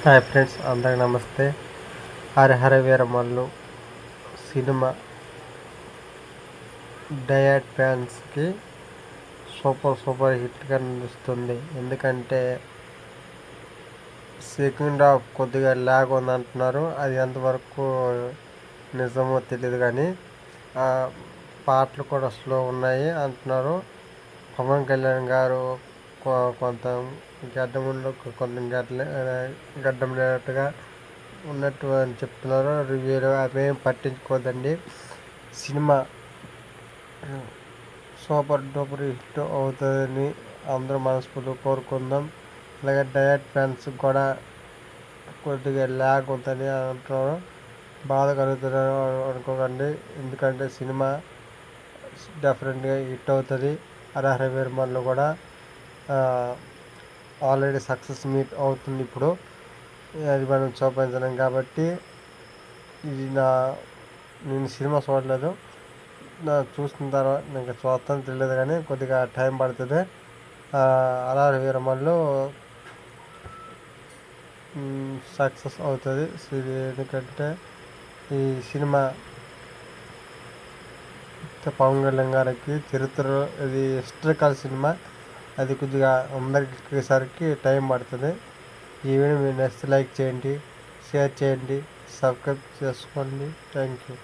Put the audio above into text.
Hi friends అందరికి నమస్తే. Harihara Veeramallu cinema డయట్ ఫ్యాన్స్కి సూపర్ సూపర్ హిట్గా నిలుస్తుంది ఎందుకంటే సెకండ్ హాఫ్ కొద్దిగా ల్యాగ్ ఉంది అంటున్నారు అది ఎంతవరకు నిజమో తెలియదు కానీ ఆ, పాటలు కూడా స్లో ఉన్నాయి అంటున్నారు. పవన్ కళ్యాణ్ గారు కొ- కొంత గడ్డముండు కొన్ని గడ్డ గడ్డం లేనట్టుగా ఉన్నట్టు అని చెప్తున్నారు రివ్యూలు అవేం పట్టించుకోదండి సినిమా సూపర్ డూపర్ హిట్ అవుతుందని అందరూ మనస్ఫూర్తి కోరుకుందాం అలాగే డయట్ ఫ్యాన్స్ కూడా కొద్దిగా ల్యాగ్ ఉందని అంటున్నారు బాధ కలుగుతున్నారు అనుకోకండి ఎందుకంటే సినిమా డెఫినెట్గా హిట్ అవుతుంది అర్హర వీరమల్లు కూడా ఆల్రెడీ సక్సెస్ మీట్ అవుతుంది ఇప్పుడు. అది మనం చూపించలేం కాబట్టి ఇది నా నేను సినిమా చూడలేదు. నా చూసిన తర్వాత ఇంకా చూస్తాను తెలియదు కానీ కొద్దిగా టైం పడుతుంది. అలా వీరమల్లు సక్సెస్ అవుతుంది. ఇది ఎందుకంటే ఈ సినిమా పవన్ కళ్యాణ్ గారికి చరిత్ర ఇది హిస్టరికల్ సినిమా. అది కొద్దిగా అందరికి సరికి టైం పడుతుంది. ఈ వీడియో మీరు నచ్చితే లైక్ చేయండి షేర్ చేయండి సబ్స్క్రైబ్ చేసుకోండి. Thank you.